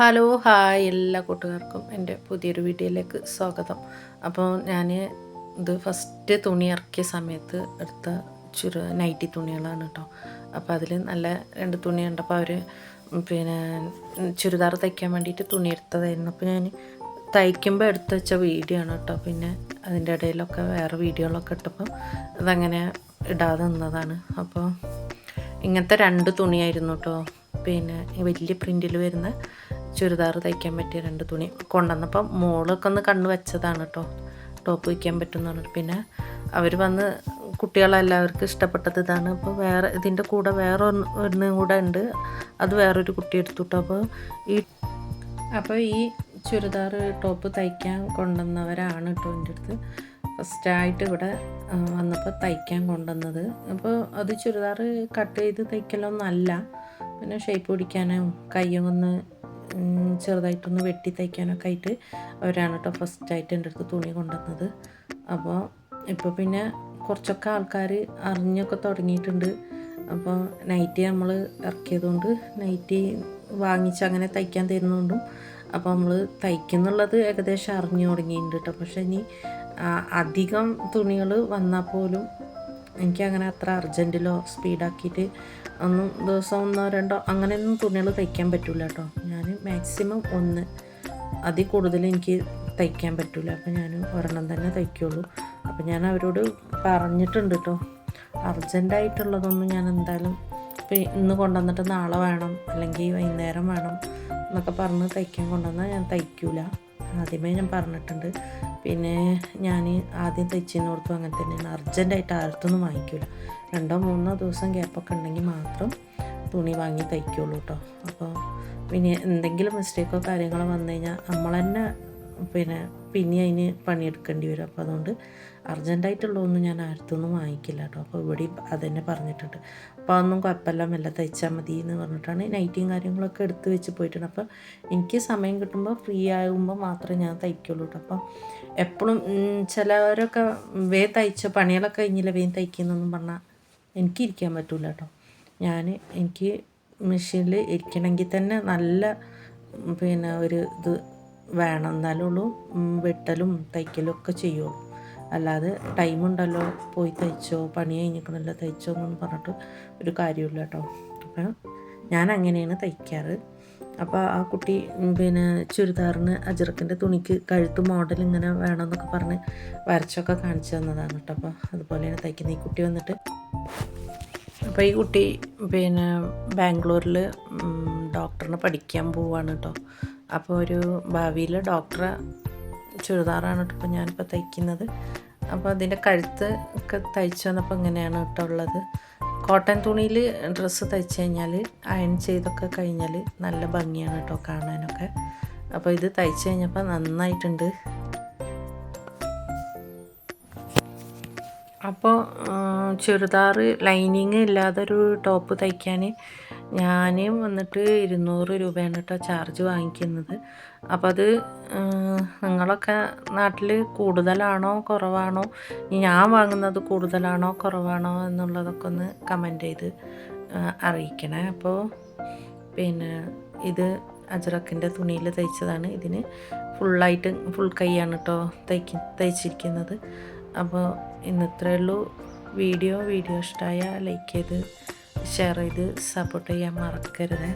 Hello hi എല്ലാ കൂട്ടുകാർക്കും എന്റെ പുതിയൊരു വീഡിയോയിലേക്ക് സ്വാഗതം. അപ്പോൾ ഞാൻ ഇത് ഫസ്റ്റ് തുണി ഇറക്കിയ സമയത്ത് എടുത്ത ചുരു നൈറ്റി തുണികളാണ് കേട്ടോ. അപ്പോൾ അതിൽ നല്ല രണ്ട് തുണി കണ്ടപ്പോൾ അവർ പിന്നെ ചുരിദാർ തയ്ക്കാൻ വേണ്ടിയിട്ട് തുണി എടുത്തതായിരുന്നു. അപ്പോൾ ഞാൻ തയ്ക്കുമ്പോൾ എടുത്ത് വെച്ച വീഡിയോ ആണ് കേട്ടോ. പിന്നെ അതിന്റെ ഇടയിലൊക്കെ വേറെ വീഡിയോകളൊക്കെ ഇട്ടപ്പം അതങ്ങനെ ഇടാതെ നിന്നതാണ്. അപ്പോൾ ഇങ്ങനത്തെ രണ്ട് തുണിയായിരുന്നു കേട്ടോ. പിന്നെ വലിയ പ്രിന്റിൽ വരുന്ന ചുരിദാർ തയ്ക്കാൻ പറ്റിയ രണ്ട് തുണി കൊണ്ടുവന്നപ്പോൾ മോളൊക്കെ ഒന്ന് കണ്ണു വെച്ചതാണ് കേട്ടോ ടോപ്പ് വയ്ക്കാൻ പറ്റുമെന്ന് പിന്നെ അവർ വന്ന് കുട്ടികളെല്ലാവർക്കും ഇഷ്ടപ്പെട്ടത് ഇതാണ്. അപ്പോൾ വേറെ ഇതിന്റെ കൂടെ വേറെ ഒന്ന് കൂടെ ഉണ്ട്. അത് വേറൊരു കുട്ടി എടുത്തുട്ടോ അപ്പോൾ ഈ അപ്പോൾ ഈ ചുരിദാർ ടോപ്പ് തയ്ക്കാൻ കൊണ്ടുവന്നവരാണ് കേട്ടോ എന്റെ അടുത്ത്. ഫസ്റ്റായിട്ട് ഇവിടെ വന്നപ്പോൾ തയ്ക്കാൻ കൊണ്ടുവന്നത്. അപ്പോൾ അത് ചുരിദാർ കട്ട് ചെയ്ത് തയ്ക്കലൊന്നല്ല. പിന്നെ ഷേപ്പ് പിടിക്കാനും കയ്യൊന്ന് ഉം, ചെറുതായിട്ടൊന്ന് വെട്ടി തയ്ക്കാനൊക്കെ ആയിട്ട് അവരാണ് കേട്ടോ ഫസ്റ്റായിട്ട് എന്റെ അടുത്ത് തുണി കൊണ്ടുവന്നത്. അപ്പോൾ ഇപ്പോൾ പിന്നെ കുറച്ചൊക്കെ ആൾക്കാർ അറിഞ്ഞൊക്കെ തുടങ്ങിയിട്ടുണ്ട്. അപ്പോൾ നൈറ്റി നമ്മൾ ഇറക്കിയതുകൊണ്ട് നൈറ്റി വാങ്ങിച്ച് അങ്ങനെ തയ്ക്കാൻ തരുന്നതുകൊണ്ടും അപ്പോൾ നമ്മൾ തയ്ക്കുന്നുള്ളത് ഏകദേശം അറിഞ്ഞു തുടങ്ങിയിട്ടുണ്ട് കേട്ടോ പക്ഷേ ഇനി അധികം തുണികൾ വന്നാൽ പോലും എനിക്കങ്ങനെ അത്ര അർജന്റിലോ സ്പീഡാക്കിയിട്ട് ഒന്നും ദിവസം ഒന്നോ രണ്ടോ അങ്ങനെയൊന്നും തുണികൾ തയ്ക്കാൻ പറ്റില്ല കേട്ടോ മാക്സിമം ഒന്ന്. അതിൽ കൂടുതൽ എനിക്ക് തയ്ക്കാൻ പറ്റില്ല അപ്പോൾ ഞാൻ ഒരെണ്ണം തന്നെ തയ്ക്കുള്ളൂ. അപ്പോൾ ഞാൻ അവരോട് പറഞ്ഞിട്ടുണ്ട് കേട്ടോ അർജന്റായിട്ടുള്ളതൊന്നും ഞാൻ എന്തായാലും ഇപ്പം ഇന്ന് കൊണ്ടുവന്നിട്ട് നാളെ വേണം. അല്ലെങ്കിൽ വൈകുന്നേരം വേണം എന്നൊക്കെ പറഞ്ഞ് തയ്ക്കാൻ കൊണ്ടുവന്നാൽ ഞാൻ തയ്ക്കൂല. ആദ്യമേ ഞാൻ പറഞ്ഞിട്ടുണ്ട്. പിന്നെ ഞാൻ ആദ്യം തയ്ച്ചതിന് കൊടുത്തു അങ്ങനെ തന്നെയാണ്. അർജന്റായിട്ട് ആർക്കൊന്നും വാങ്ങിക്കില്ല രണ്ടോ മൂന്നോ ദിവസം ഗ്യാപ്പൊക്കെ ഉണ്ടെങ്കിൽ മാത്രം തുണി വാങ്ങി തയ്ക്കുള്ളൂ കേട്ടോ അപ്പോൾ പിന്നെ എന്തെങ്കിലും മിസ്റ്റേക്കോ കാര്യങ്ങളോ വന്നു കഴിഞ്ഞാൽ നമ്മൾ തന്നെ പിന്നെ പിന്നെ അതിന് പണിയെടുക്കേണ്ടി വരും. അപ്പോൾ അതുകൊണ്ട് അർജന്റായിട്ടുള്ളതൊന്നും ഞാൻ അടുത്തൊന്നും വാങ്ങിക്കില്ല കേട്ടോ. അപ്പോൾ ഇവിടെ അത് തന്നെ പറഞ്ഞിട്ടുണ്ട്. അപ്പോൾ അതൊന്നും കുഴപ്പമില്ല മെല്ലെ തയ്ച്ചാൽ മതി എന്ന് പറഞ്ഞിട്ടാണ് നൈറ്റിയും കാര്യങ്ങളൊക്കെ എടുത്ത് വെച്ച് പോയിട്ടുണ്ട്. അപ്പോൾ എനിക്ക് സമയം കിട്ടുമ്പോൾ ഫ്രീ ആകുമ്പോൾ മാത്രമേ ഞാൻ തയ്ക്കുള്ളൂ കേട്ടോ. അപ്പോൾ എപ്പോഴും ചിലവരൊക്കെ വേ തയ്ച്ച പണികളൊക്കെ കഴിഞ്ഞില്ല വേഗം തയ്ക്കുന്നൊന്നും പറഞ്ഞാൽ എനിക്കിരിക്കാൻ പറ്റില്ല കേട്ടോ. ഞാൻ എനിക്ക് മെഷീനിൽ ഇരിക്കണമെങ്കിൽ തന്നെ നല്ല പിന്നെ ഒരു ഇത് വേണം. എന്നാലേ ഉള്ളൂ. വെട്ടലും തയ്ക്കലും ഒക്കെ ചെയ്യുള്ളൂ അല്ലാതെ ടൈം ഉണ്ടല്ലോ പോയി തയ്ച്ചോ പണി കഴിഞ്ഞിക്കണല്ലോ തയ്ച്ചോ എന്നൊന്നും പറഞ്ഞിട്ട് ഒരു കാര്യമില്ല കേട്ടോ. അപ്പം ഞാൻ അങ്ങനെയാണ് തയ്ക്കാറ്. അപ്പോൾ ആ കുട്ടി പിന്നെ ചുരിദാറിന് അജറക്കിന്റെ തുണിക്ക് കഴുത്ത് മോഡൽ ഇങ്ങനെ വേണമെന്നൊക്കെ പറഞ്ഞ് വരച്ചൊക്കെ കാണിച്ചു തന്നതാണ് കേട്ടോ. അപ്പോൾ അതുപോലെയാണ് തയ്ക്കുന്നത്. ഈ കുട്ടി വന്നിട്ട് അപ്പോൾ ഈ കുട്ടി പിന്നെ ബാംഗ്ലൂരിൽ ഡോക്ടറിന് പഠിക്കാൻ പോവാണ് കേട്ടോ അപ്പോൾ ഒരു ഭാവിയിൽ ഡോക്ടറെ ചുരിദാറാണ് കേട്ടോ ഇപ്പോൾ ഞാനിപ്പോൾ തയ്ക്കുന്നത്. അപ്പോൾ അതിന്റെ കഴുത്ത് ഒക്കെ തയ്ച്ചു വന്നപ്പോൾ ഇങ്ങനെയാണ് കേട്ടോ ഉള്ളത്. കോട്ടൺ തുണിയിൽ ഡ്രസ്സ് തയ്ച്ചു കഴിഞ്ഞാൽ അയൺ ചെയ്തൊക്കെ കഴിഞ്ഞാൽ നല്ല ഭംഗിയാണ് കേട്ടോ കാണാനൊക്കെ. അപ്പോൾ ഇത് തയ്ച്ചു കഴിഞ്ഞപ്പോൾ നന്നായിട്ടുണ്ട്. അപ്പോൾ ചുരിദാർ ലൈനിങ് ഇല്ലാതൊരു ടോപ്പ് തയ്ക്കാൻ ഞാൻ വന്നിട്ട് ഇരുന്നൂറ് രൂപയാണ് കേട്ടോ ചാർജ് വാങ്ങിക്കുന്നത്. അപ്പോൾ അത് നിങ്ങളൊക്കെ നാട്ടിൽ കൂടുതലാണോ കുറവാണോ? ഞാൻ വാങ്ങുന്നത് കൂടുതലാണോ കുറവാണോ എന്നുള്ളതൊക്കെ ഒന്ന് കമന്റ് ചെയ്ത് അറിയിക്കണേ. അപ്പോൾ പിന്നെ ഇത് അജറക്കിന്റെ തുണിയിൽ തയ്ച്ചതാണ്. ഇതിന് ഫുള്ളായിട്ട് ഫുൾ കൈയാണ് കേട്ടോ തയ്ക്ക തയ്ച്ചിരിക്കുന്നത്. അപ്പോൾ ഇന്നത്രേ ഉള്ളൂ. വീഡിയോ വീഡിയോ ഇഷ്ടമായ ലൈക്ക് ചെയ്ത് ഷെയർ ചെയ്ത് സപ്പോർട്ട് ചെയ്യാൻ മറക്കരുത്.